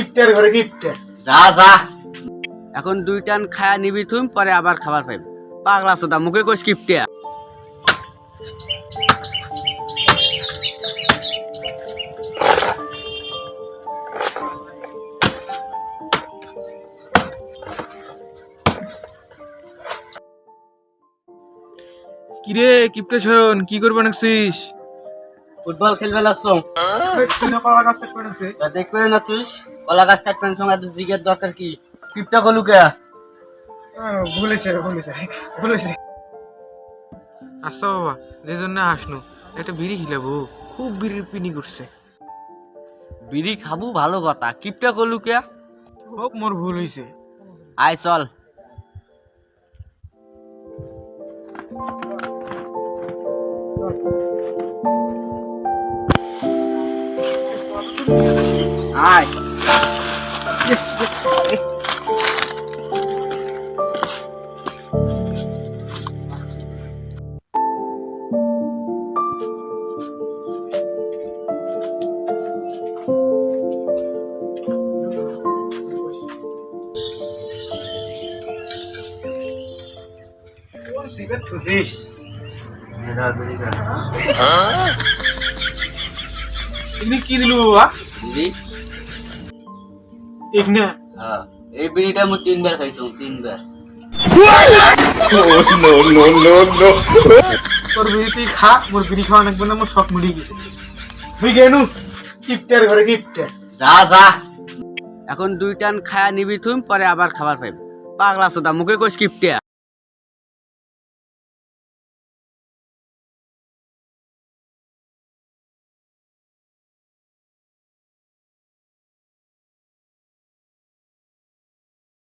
কিপটার ঘরে কিপটা যা যা। এখন দুই টান খায়া নিবি তুই পরে আবার খাবার পাইবি। পাগলা সোদা মুখে কইস কিপটিয়া কিরে কিপটে শয়ন কি করবে নাকছিস? ফুটবল খেলবে লাগছো? তুই না কলা গাছ তা দেখবে না তুই কলা গাছ কাটবেন সঙ্গে তো জিগের দরকার কি? কিপটা কলু কে? ভুলেছে ভুলেছে ভুলেছে আচ্ছা বাবা যে জন্য আসনু একটা বিড়ি খিলাবো খুব বিড়ির পিনি করছে। বিড়ি খাব ভালো কথা। কিপটা কলু কে? হোক মোর ভুল হইছে। আয় চল। Ai. Sigat tuh. É obrigado, obrigado. এখানে কি দিলু বাবা? বিড়ি। এখানে হ্যাঁ এই বিড়িটা আমি তিনবার খাইছো তিনবার। তোর বিড়ি তুই খা মোর বিড়ি খাওয়া লাগবে না মোর শখ মুড়ি গেছে। তুই গেনু কিপটার ঘরে কিপটা যা যা। এখন দুই টান খায়া নিবি তুই পরে আবার খাবার পাইবি। পাগলা সোদা মুখে কইস কিপটিয়া